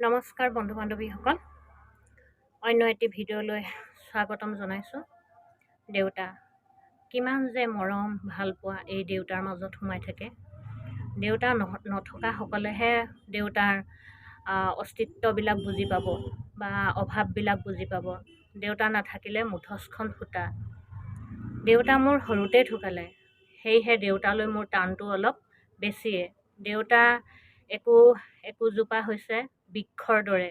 নমস্কাৰ বন্ধু বান্ধৱীসকল অন্য এটি ভিডিঅ'লৈ স্বাগতম জনাইছোঁ। দেউতা কিমান যে মৰম ভাল পোৱা এই দেউতাৰ মাজত সোমাই থাকে। দেউতা নথকাসকলেহে দেউতাৰ অস্তিত্ববিলাক বুজি পাব বা অভাৱবিলাক বুজি পাব। দেউতা নাথাকিলে মুঠচখন ফুটা। দেউতা মোৰ সৰুতে ঢুকালে। সেয়েহে দেউতালৈ মোৰ টানটো অলপ বেছিয়ে। দেউতা একো একোজোপা হৈছে বৃক্ষৰ দৰে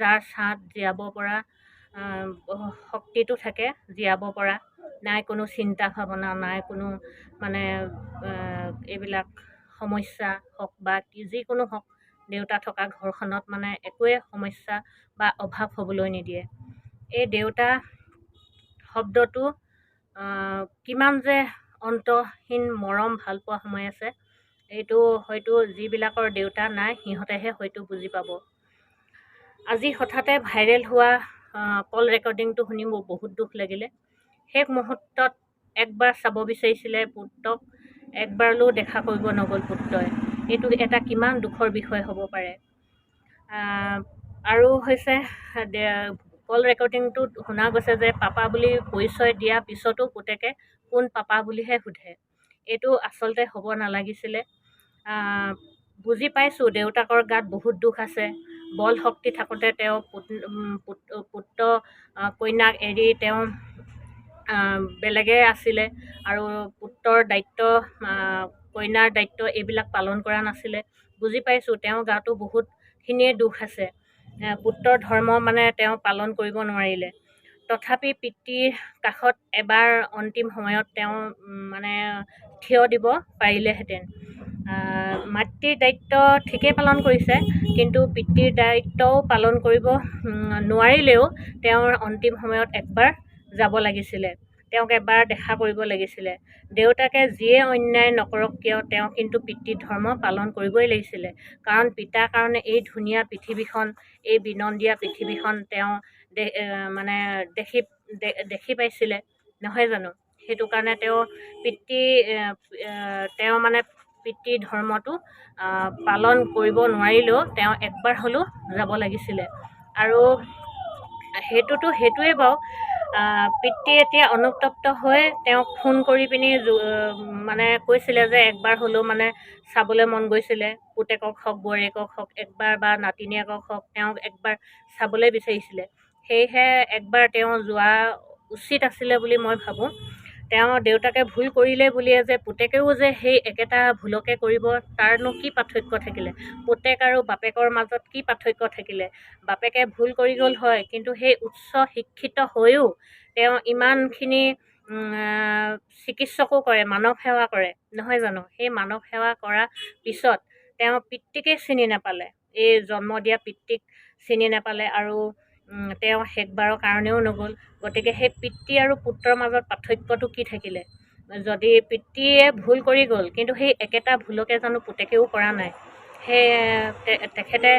যাৰ ছাঁত জীয়াব পৰা শক্তিটো থাকে জীয়াব পৰা। নাই কোনো চিন্তা ভাৱনা নাই কোনো মানে এইবিলাক সমস্যা হওক বা যিকোনো হওক দেউতা থকা ঘৰখনত মানে একোৱে সমস্যা বা অভাৱ হ'বলৈ নিদিয়ে। এই দেউতা শব্দটো কিমান যে অন্তহীন মৰম ভাল পোৱা সময় আছে এইটো হয়তো যিবিলাকৰ দেউতা নাই সিহঁতেহে হয়তো বুজি পাব। আজি হঠাতে ভাইৰেল হোৱা কল ৰেকৰ্ডিংটো শুনি মোৰ বহুত দুখ লাগিলে। শেষ মুহূৰ্তত একবাৰ চাব বিচাৰিছিলে পুত্ৰক একবাৰলৈও দেখা কৰিব নগ'ল পুত্ৰই। এইটো এটা কিমান দুখৰ বিষয় হ'ব পাৰে। আৰু হৈছে কল ৰেকৰ্ডিংটোত শুনা গৈছে যে পাপা বুলি পৰিচয় দিয়া পিছতো পুতেকে কোন পাপা বুলিহে সোধে। এইটো আচলতে হ'ব নালাগিছিলে। বুজি পাইছোঁ দেউতাকৰ গাত বহুত দুখ আছে। বল শক্তি থাকোঁতে তেওঁ পুত্ৰ কন্যাক এৰি তেওঁ বেলেগে আছিলে আৰু পুত্ৰৰ দায়িত্ব কইনাৰ দায়িত্ব এইবিলাক পালন কৰা নাছিলে। বুজি পাইছোঁ তেওঁৰ গাতো বহুতখিনিয়ে দুখ আছে। পুত্ৰৰ ধৰ্ম মানে তেওঁ পালন কৰিব নোৱাৰিলে। তথাপি পিতৃৰ কাষত এবাৰ অন্তিম সময়ত তেওঁ মানে থিয় দিব পাৰিলেহেঁতেন। মাতৃৰ দায়িত্ব ঠিকেই পালন কৰিছে কিন্তু পিতৃৰ দায়িত্বও পালন কৰিব নোৱাৰিলেও তেওঁৰ অন্তিম সময়ত একবাৰ যাব লাগিছিলে। তেওঁক এবাৰ দেখা কৰিব লাগিছিলে। দেউতাকে যিয়ে অন্যায় নকৰক কিয় তেওঁ কিন্তু পিতৃ ধৰ্ম পালন কৰিবই লাগিছিলে। কাৰণ পিতাৰ কাৰণে এই ধুনীয়া পৃথিৱীখন এই বিনন্দীয়া পৃথিৱীখন তেওঁ মানে দেখি দেখি পাইছিলে। নহয় জানো? সেইটো কাৰণে তেওঁ পিতৃ তেওঁ মানে পিতৃ ধৰ্মটো পালন কৰিব নোৱাৰিলেও তেওঁ একবাৰ হ'লেও যাব লাগিছিলে। আৰু সেইটোতো সেইটোৱে বাৰু পিতৃ এতিয়া অনুতপ্ত হৈ তেওঁক ফোন কৰি পিনি মানে কৈছিলে যে একবাৰ হ'লেও মানে চাবলৈ মন গৈছিলে। পুতেকক হওক, বোৱাৰীয়েকক হওক, একবাৰ বা নাতিনীয়েকক হওক, তেওঁক একবাৰ চাবলৈ বিচাৰিছিলে। সেয়েহে একবাৰ তেওঁ যোৱা উচিত আছিলে বুলি মই ভাবোঁ। তেওঁ দেউতাকে ভুল কৰিলে বুলিয়ে যে পুতেকেও যে সেই একেটা ভুলকে কৰিব তাৰনো কি পাৰ্থক্য থাকিলে? পুতেক আৰু বাপেকৰ মাজত কি পাৰ্থক্য থাকিলে? বাপেকে ভুল কৰি গ'ল হয় কিন্তু সেই উচ্চ শিক্ষিত হৈও তেওঁ ইমানখিনি চিকিৎসকো কৰে মানৱ সেৱা কৰে। নহয় জানো? সেই মানৱ সেৱা কৰা পিছত তেওঁ পিতৃকে চিনি নাপালে। এই জন্ম দিয়া পিতৃক চিনি নাপালে আৰু তেওঁ শেষবাৰৰ কাৰণেও নগ'ল। গতিকে সেই পিতৃ আৰু পুত্ৰৰ মাজত পাৰ্থক্যটো কি থাকিলে? যদি পিতৃয়ে ভুল কৰি গ'ল কিন্তু সেই একেটা ভুলকে জানো পুতেকেও কৰা নাই। সেই তেখেতে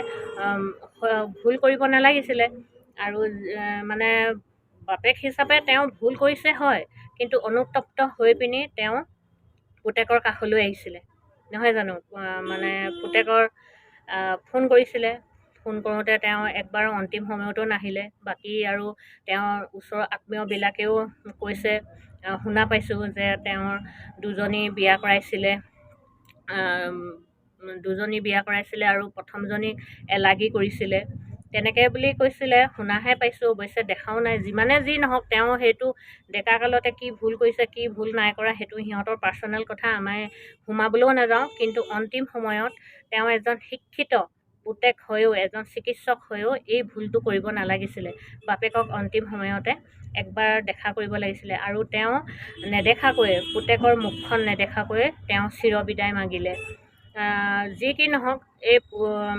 ভুল কৰিব নালাগিছিলে। আৰু মানে বাপেক হিচাপে তেওঁ ভুল কৰিছে হয় কিন্তু অনুতপ্ত হৈ পিনি তেওঁ পুতেকৰ কাষলৈ আহিছিলে। নহয় জানো? মানে পুতেকৰ ফোন কৰিছিলে। ফোন কৰোঁতে তেওঁ একবাৰ অন্তিম সময়তো নাহিলে। বাকী আৰু তেওঁৰ ওচৰৰ আত্মীয়বিলাকেও কৈছে শুনা পাইছোঁ যে তেওঁৰ দুজনী বিয়া কৰাইছিলে দুজনী বিয়া কৰাইছিলে আৰু প্ৰথমজনীক এলাগী কৰিছিলে। তেনেকৈ বুলি কৈছিলে শুনাহে পাইছোঁ অৱশ্যে দেখাও নাই। যিমানে যি নহওক তেওঁ সেইটো ডেকা কালতে কি ভুল কৰিছে কি ভুল নাই কৰা সেইটো সিহঁতৰ পাৰ্চনেল কথা আমাৰ সোমাবলৈও নাযাওঁ। কিন্তু অন্তিম সময়ত তেওঁ এজন শিক্ষিত পুতেক হৈও এজন চিকিৎসক হৈও এই ভুলটো কৰিব নালাগিছিলে। বাপেকক অন্তিম সময়তে একবাৰ দেখা কৰিব লাগিছিলে আৰু তেওঁ নেদেখাকৈয়ে পুতেকৰ মুখখন নেদেখাকৈয়ে তেওঁ চিৰবিদায় মাগিলে। যি কি নহওক এই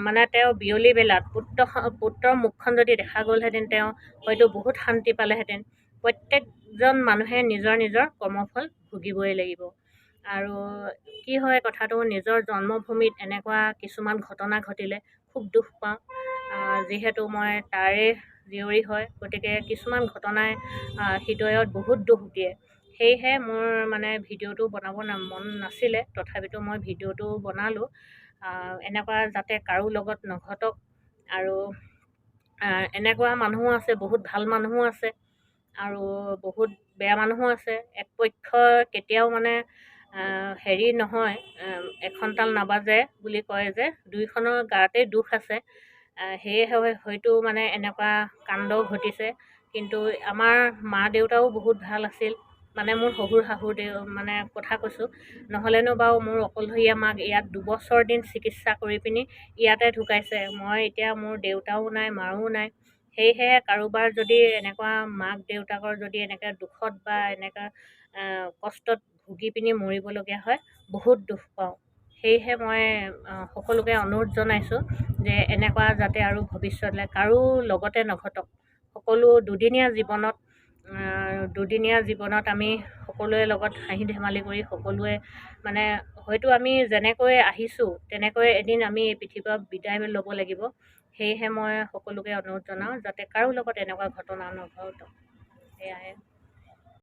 মানে তেওঁ বিয়লি বেলাত পুত্ৰ পুত্ৰৰ মুখখন যদি দেখা গ'লহেঁতেন তেওঁ হয়তো বহুত শান্তি পালেহেঁতেন। প্ৰত্যেকজন মানুহে নিজৰ নিজৰ কৰ্মফল ভুগিবই লাগিব। আৰু কি হয় কথাটো নিজৰ জন্মভূমিত এনেকুৱা কিছুমান ঘটনা ঘটিলে খুব দুখ পাওঁ। যিহেতু মই তাৰে জীয়ৰী হয় গতিকে কিছুমান ঘটনাই হৃদয়ত বহুত দুখ দিয়ে। সেয়েহে মোৰ মানে ভিডিঅ'টো বনাব মন নাছিলে। তথাপিতো মই ভিডিঅ'টো বনালোঁ। এনেকুৱা যাতে কাৰো লগত নঘটক আৰু এনেকুৱা মানুহো আছে বহুত ভাল মানুহো আছে আৰু বহুত বেয়া মানুহো আছে। একপক্ষ কেতিয়াও মানে হেৰি নহয় এখন তাল নাবাজে বুলি কয় যে দুইখনৰ গাতেই দুখ আছে। সেয়েহে হয়তো মানে এনেকুৱা কাণ্ড ঘটিছে। কিন্তু আমাৰ মা দেউতাও বহুত ভাল আছিল। মানে মোৰ শহুৰ শাহুৰ দেও মানে কথা কৈছোঁ। নহ'লেনো বাৰু মোৰ অকলশৰীয়া মাক ইয়াত দুবছৰ দিন চিকিৎসা কৰি পিনি ইয়াতে ঢুকাইছে। মই এতিয়া মোৰ দেউতাও নাই মাও নাই। সেয়েহে কাৰোবাৰ যদি এনেকুৱা মাক দেউতাকৰ যদি এনেকৈ দুখত বা এনেকুৱা কষ্টত ভুগি পিনি মৰিবলগীয়া হয় বহুত দুখ পাওঁ। সেয়েহে মই সকলোকে অনুৰোধ জনাইছোঁ যে এনেকুৱা যাতে আৰু ভৱিষ্যতলৈ কাৰো লগতে নঘটক। সকলো দুদিনীয়া জীৱনত দুদিনীয়া জীৱনত আমি সকলোৰে লগত হাঁহি ধেমালি কৰি সকলোৱে মানে হয়তো আমি যেনেকৈ আহিছোঁ তেনেকৈ এদিন আমি এই পৃথিৱীৰ বিদায় ল'ব লাগিব। সেয়েহে মই সকলোকে অনুৰোধ জনাওঁ যাতে কাৰো লগত এনেকুৱা ঘটনা নঘটক। সেয়াই